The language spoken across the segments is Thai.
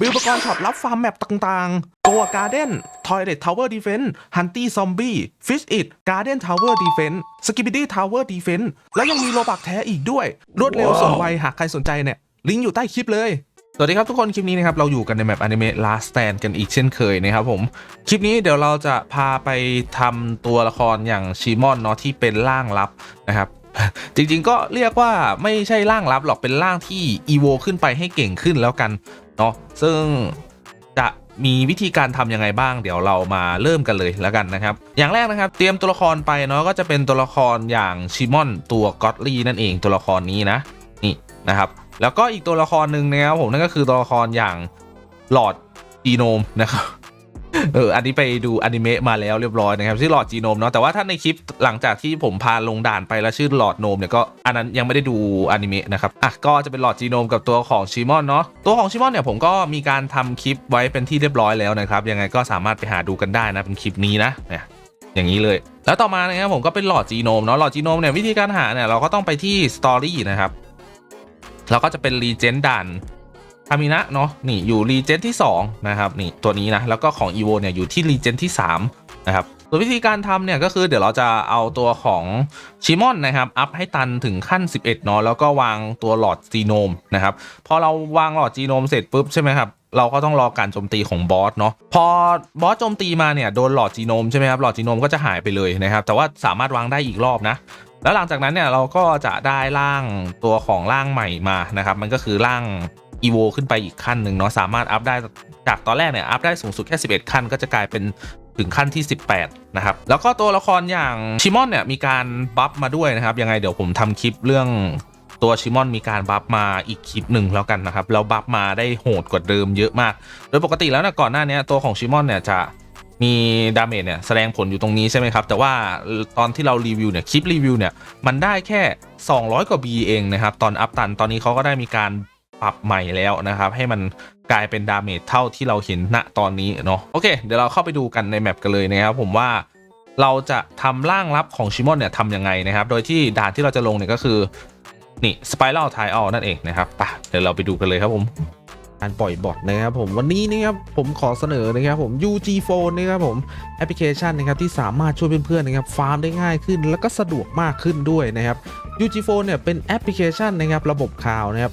มีอุปกรณ์ช็อปรับฟาร์มแมปต่างๆ ตัว Garden Toilet Tower Defense Hunty Zombie Fish It Garden Tower Defense Skibidi Tower Defense แล้วยังมีโลบักแท้อีกด้วย รวดเร็วว้าวส่งไวหากใครสนใจเนี่ย ลิงก์อยู่ใต้คลิปเลย สวัสดีครับทุกคน คลิปนี้นะครับ เราอยู่กันในแมปอนิเมะ Last Stand กันอีกเช่นเคยนะครับผม คลิปนี้เดี๋ยวเราจะพาไปทำตัวละครอย่างชิมอนเนาะที่เป็นร่างลับนะครับจริงๆก็เรียกว่าไม่ใช่ร่างลับหรอกเป็นร่างที่อีโวขึ้นไปให้เก่งขึ้นแล้วกัน เนาะซึ่งจะมีวิธีการทำยังไงบ้าง เดี๋ยวเรามาเริ่มกันเลยแล้วกันนะครับ อย่างแรกนะครับ เตรียมตัวละครไปเนาะก็จะเป็นตัวละครอย่างชิมอนตัวก็อตลีนั่นเองตัวละครนี้นะนี่นะครับแล้วก็อีกตัวละครหนึ่งนะครับผมนั่นก็คือตัวละครอย่างหลอดจีโนมนะครับ เอออันนี้ไปดูอนิเมะมาแล้วเรียบร้อยนะครับชื่อหลอดจีโนมเนาะแต่ว่าถ้าในคลิปหลังจากที่ผมพาลงด่านไปแล้วชื่อหลอดโนมเนี่ยก็อันนั้นยังไม่ได้ดูอนิเมะนะครับอะก็จะเป็นหลอดจีโนมกับตัวของชิมอนเนาะตัวของชิมอนเนี่ยผมก็มีการทำคลิปไว้เป็นที่เรียบร้อยแล้วนะครับยังไงก็สามารถไปหาดูกันได้นะเป็นคลิปนี้นะเนี่ยอย่างนี้เลย แล้วต่อมานะครับผมก็เป็นหลอดจีโนมเนาะหลอดจีโนมเนี่ยวิธีการหาเนี่ยเราก็ต้องไปที่สตอรี่นะครับแล้วก็จะเป็นรีเจนด่าน ทามินะเนาะนี่อยู่รีเจนที่ 2 นะครับนี่ตัวนี้นะ แล้วก็ของ EVO เนี่ยอยู่ที่รีเจนที่ 3 นะครับส่วนวิธีการทำเนี่ยก็คือเดี๋ยวเราจะเอาตัวของชิมอนนะครับอัพให้ตันถึงขั้น 11เนาะแล้วก็วางตัวหลอดจีโนมนะครับพอเราวางหลอดจีโนมเสร็จปุ๊บใช่ไหมครับเราก็ต้องรอการโจมตีของบอสเนาะพอบอสโจมตีมาเนี่ยโดนหลอดจีโนมใช่ไหมครับหลอดจีโนมก็จะหายไปเลยนะครับแต่ว่าสามารถวางได้อีกรอบนะแล้วหลังจากนั้นเนี่ยเราก็จะได้ร่างตัวของร่างใหม่มานะครับมันก็คือร่าง อีโวขึ้นไปอีกขั้นหนึ่งเนาะสามารถอัพได้จากตอนแรกเนี่ยอัพได้สูงสุดแค่ 11 ขั้น ก็จะกลายเป็นถึงขั้นที่ 18 นะครับ แล้วก็ตัวละครอย่างชิมอนเนี่ยมีการบัฟมาด้วยนะครับ ยังไงเดี๋ยวผมทำคลิปเรื่องตัวชิมอนมีการบัฟมาอีกคลิปหนึ่งแล้วกันนะครับแล้วบัฟมาได้โหดกว่าเดิมเยอะมาก โดยปกติแล้วนะก่อนหน้านี้ตัวของชิมอนเนี่ยจะมีดาเมจเนี่ยแสดงผลอยู่ตรงนี้ใช่ไหมครับ แต่ว่าตอนที่เรารีวิวเนี่ยคลิปรีวิวเนี่ยมันได้แค่ 200 กว่า B เองนะครับ ตอนอัพตันตอนนี้เขาก็ได้มีการ ปรับใหม่แล้วนะครับ ให้มันกลายเป็นดาเมจเท่าที่เราเห็นณตอนนี้เนาะโอเค เดี๋ยวเราเข้าไปดูกันในแมปกันเลยนะครับผมว่าเราจะทำร่างลับของชิมอนเนี่ยทำยังไงนะครับ โดยที่ด่านที่เราจะลงเนี่ยก็คือ นี่ Spiral t i l e นั่นเองนะครับไปเดี๋ยวเราไปดูกันเลยครับผมการปล่อยบอทนะครับผมวันนี้นะครับผมขอเสนอนะครับผม UG Phone นะครับผมแอปพลิเคชันนะครับที่สามารถช่วยเพื่อนๆนะครับฟาร์มได้ง่ายขึ้น แล้วก็สะดวกมากขึ้นด้วยนะครับ UG Phone เนี่ยเป็นแอปพลิเคชันนะครับระบบข่าวนะครับ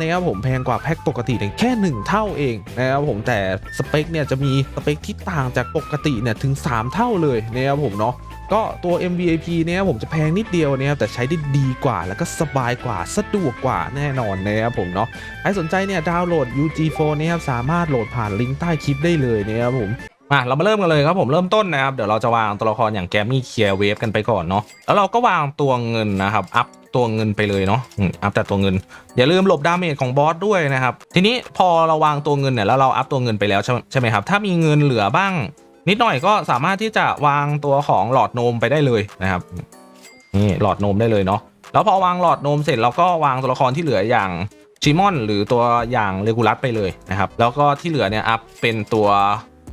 นะครับผมแพงกว่าแพ็กปกติเนี่ยแค่ 1 เท่าเองนะครับผมแต่สเปคเนี่ยจะมีสเปคที่ต่างจากปกติเนี่ยถึง 3 เท่าเลยนะครับผมเนาะก็ตัว MVIP เนี่ยผมจะแพงนิดเดียวนะครับแต่ใช้ได้ดีกว่าแล้วก็สบายกว่าสะดวกกว่าแน่นอนนะครับผมเนาะใครสนใจเนี่ยดาวน์โหลด UG Phone นะครับสามารถโหลดผ่านลิงก์ใต้คลิปได้เลยนะครับผม มาเรามาเริ่มกันเลยครับผมเริ่มต้นนะครับเดี๋ยวเราจะวางตัวละครอย่างแกมมี่เคลียร์เวฟกันไปก่อนเนาะแล้วเราก็วางตัวเงินนะครับอัพตัวเงินไปเลยเนาะอัพแต่ตัวเงิน อย่าลืมหลบดาเมจของบอสด้วยนะครับทีนี้พอเราวางตัวเงินเนี่ยแล้วเราอัพตัวเงินไปแล้วใช่ไหมครับถ้ามีเงินเหลือบ้าง นิดหน่อยก็สามารถที่จะวางตัวของหลอดโนมไปได้เลยนะครับนี่หลอดโนมได้เลยเนาะแล้วพอวางหลอดโนมเสร็จเราก็วางตัวละครที่เหลืออย่างชิมอน หรือตัวอย่างเลกูลัสไปเลยนะครับแล้วก็ที่เหลือเนี่ยอัพเป็นตัว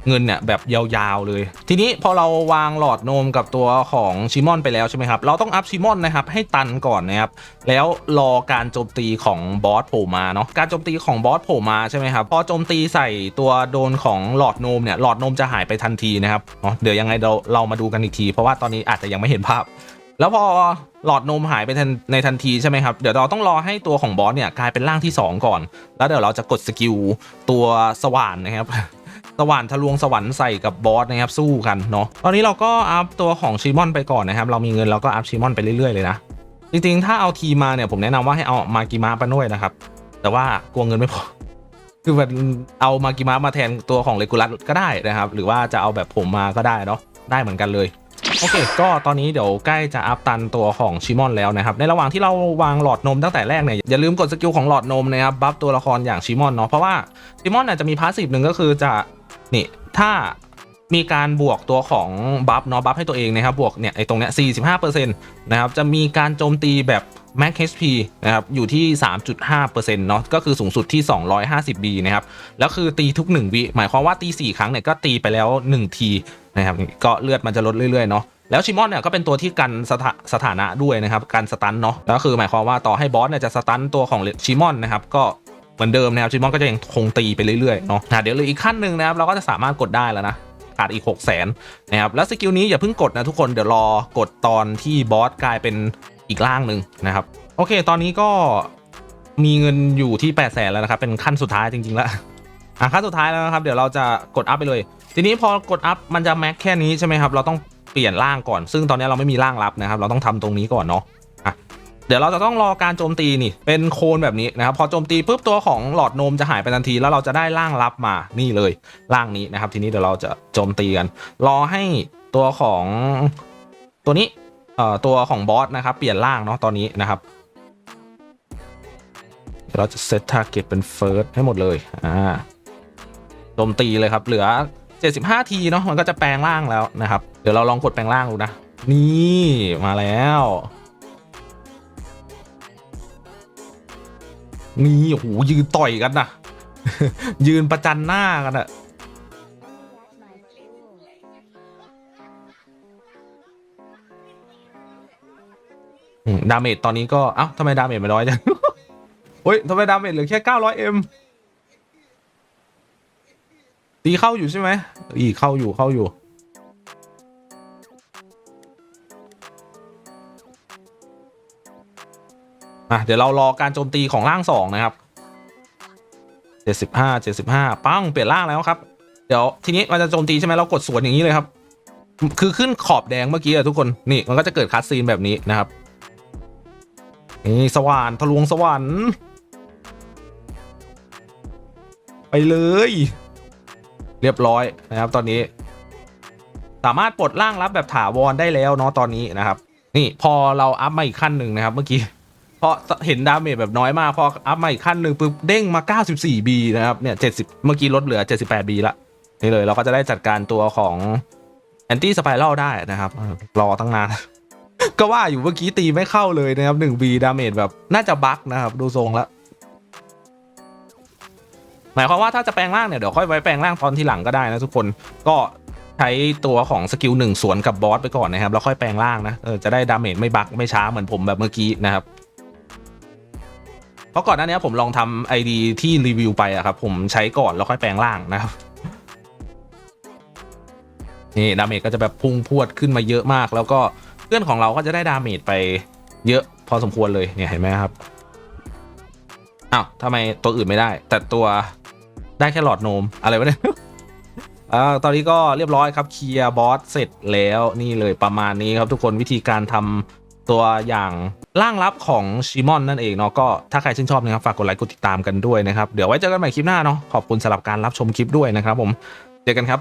เงินเนี่ยแบบยาวๆเลย ทีนี้พอเราวางหลอดโนมกับตัวของชิมอนไปแล้วใช่ไหมครับ เราต้องอัพชิมอนนะครับให้ตันก่อนนะครับ แล้วรอการโจมตีของบอสโผล่มาเนาะ การโจมตีของบอสโผล่มาใช่ไหมครับ พอโจมตีใส่ตัวโดนของหลอดโนมเนี่ย หลอดโนมจะหายไปทันทีนะครับเนาะเดี๋ยวยังไงเราเรามาดูกันอีกที เพราะว่าตอนนี้อาจจะยังไม่เห็นภาพ แล้วพอหลอดนมหายไปนในทันทีใช่ไหมครับ เดี๋ยวเราต้องรอให้ตัวของบอสเนี่ยกลายเป็นร่างที่ 2 ก่อน แล้วเดี๋ยวเราจะกดสกิลตัวสว่านนะครับ สว่านทะลวงสวรรค์ใส่กับบอสนะครับสู้กันเนาะตอนนี้เราก็อัพตัวของชิมอนไปก่อนนะครับเรามีเงินเราก็อัพชิมอนไปเรื่อยๆเลยนะจริงๆถ้าเอาทีมาเนี่ยผมแนะนำว่าให้เอามากิมะไปด้วยนะครับ แต่ว่ากลัวเงินไม่พอคือมันเอามากิมะมาแทนตัวของเลกูลัสก็ได้นะครับ หรือว่าจะเอาแบบผมมาก็ได้เนาะได้เหมือนกันเลยโอเค ก็ตอนนี้เดี๋ยวใกล้จะอัพตันตัวของชิมอนแล้วนะครับ ในระหว่างที่เราวางหลอดนมตั้งแต่แรกเนี่ย อย่าลืมกดสกิลของหลอดนมนะครับ บัฟตัวละครอย่างชิมอนเนาะ เพราะว่าชิมอนเนี่ยจะมีพาสซีฟหนึ่งก็คือจะ นี่ถ้ามีการบวกตัวของบัฟเนาะบัฟให้ตัวเองนะครับบวกเนี่ยไอ้ตรงเนี้ย45%นะครับจะมีการโจมตีแบบ Max HP นะครับอยู่ที่ 3.5%เนาะก็คือสูงสุดที่ 250B นะครับแล้วคือตีทุก 1 วิ หมายความว่าตี 4 ครั้งเนี่ยก็ตีไปแล้ว 1 ทีนะครับก็เลือดมันจะลดเรื่อยๆเนาะแล้วชิมอนเนี่ยก็เป็นตัวที่กันสถสถานะด้วยนะครับกันสตันเนาะแล้วคือหมายความว่าต่อให้บอสเนี่ยจะสตันตัวของชิมอนนะครับก็ เหมือนเดิมนะครับชิมอนก็จะยังคงตีไปเรื่อยๆเนาะเดี๋ยวเหลืออีกขั้นหนึ่งนะครับเราก็จะสามารถกดได้แล้วนะขาดอีก 6 0 0 0 0นนะครับแล้วสกิลนี้อย่าเพิ่งกดนะทุกคนเดี๋ยวรอกดตอนที่บอสกลายเป็นอีกร่างหนึ่งนะครับโอเค ตอนนี้ก็มีเงินอยู่ที่8 0 0แสนแล้วนะครับ เป็นขั้นสุดท้ายจริงๆแล้วอะขั้นสุดท้ายแล้วนะครับ เดี๋ยวเราจะกดอัพไปเลย ทีนี้พอกดอัพมันจะแม็กแค่นี้ใช่ไหมครับ เราต้องเปลี่ยนร่างก่อน ซึ่งตอนนี้เราไม่มีร่างรับนะครับ เราต้องทำตรงนี้ก่อนเนาะ ดี๋ยวเราจะต้องรอการโจมตีนี่ เป็นโคนแบบนี้นะครับ พอโจมตีปุ๊บตัวของหลอดนมจะหายไปทันที แล้วเราจะได้ร่างรับมานี่เลยร่างนี้นะครับ ทีนี้เดี๋ยวเราจะโจมตีกัน รอให้ตัวของตัวนี้เอ่อตัวของบอสนะครับ เปลี่ยนร่างเนาะตอนนี้นะครับเดี๋ยวเราจะเซตทาร์เก็ตเป็นเฟิร์สให้หมดเลยอ่าโจมตีเลยครับเหลือ 75 ทีเนาะมันก็จะแปลงร่างแล้วนะครับ เดี๋ยวเราลองกดแปลงร่างดูนะ นี่มาแล้ว นี่โอ้โหยืนต่อยกันนะยืนประจันหน้ากันอะดาเมจตอนนี้ก็ เอ้าทำไมดาเมจไม่น้อยจังเฮ้ยทำไมดาเมจเหลือแค่ 900m ตีเข้าอยู่ใช่ไหมอีเข้าอยู่เข้าอยู่ อะเดี๋ยวเรารอการโจมตีของร่างสองนะครับเจ็ดสิบห้าเจ็ดสิบห้าปั้งเปลี่ยนร่างแล้วครับ เดี๋ยวทีนี้มันจะโจมตีใช่ไหมเรากดสวนอย่างนี้เลยครับ คือขึ้นขอบแดงเมื่อกี้อะทุกคนนี่มันก็จะเกิดคัสซีนแบบนี้นะครับนี่สว่านทะลวงสวรรค์ไปเลย เรียบร้อยนะครับตอนนี้ สามารถปลดร่างรับแบบถาวรได้แล้วเนาะตอนนี้นะครับ นี่พอเราอัพมาอีกขั้นหนึ่งนะครับ เมื่อกี้ พอเห็นดาเมจแบบน้อยมาก พออัพมาอีกขั้นหนึ่งปุ๊บเด้งมา 94B นะครับ เนี่ย 70 เมื่อกี้ลดเหลือ 78B ละนี่เลยเราก็จะได้จัดการตัวของแอนตี้สไปรัลได้นะครับ รอตั้งนาน ก็ว่าอยู่เมื่อกี้ตีไม่เข้าเลยนะครับ 1B ดาเมจแบบน่าจะบั๊กนะครับ ดูทรงแล้วหมายความว่าถ้าจะแปลงร่างเนี่ย เดี๋ยวค่อยไว้แปลงร่างตอนที่หลังก็ได้นะทุกคนก็ใช้ตัวของสกิลหนึ่งสวนกับบอสไปก่อนนะครับแล้วค่อยแปลงร่างนะเออจะได้ดาเมจไม่บักไม่ช้าเหมือนผมแบบเมื่อกี้นะครับ เพราะก่อนหน้านี้ผมลองทำไอดีที่รีวิวไปอะครับ ผมใช้ก่อนแล้วค่อยแปลงร่างนะครับ นี่ดาเมจก็จะแบบพุ่งพวดขึ้นมาเยอะมาก แล้วก็เพื่อนของเราก็จะได้ดาเมจไปเยอะพอสมควรเลยเนี่ยเห็นไหมครับอ้าวทำไมตัวอื่นไม่ได้ แต่ตัวได้แค่หลอดโนมอะไรวะเนี่ยอ่าตอนนี้ก็เรียบร้อยครับเคลียร์บอสเสร็จแล้วนี่เลยประมาณนี้ครับทุกคนวิธีการทำตัวอย่าง ร่างลับของชิมอนนั่นเองเนาะก็ถ้าใครชื่นชอบนะครับฝากกดไลค์กดติดตามกันด้วยนะครับ เดี๋ยวไว้เจอกันใหม่คลิปหน้าเนาะขอบคุณสำหรับการรับชมคลิปด้วยนะครับผมเจอกันครับ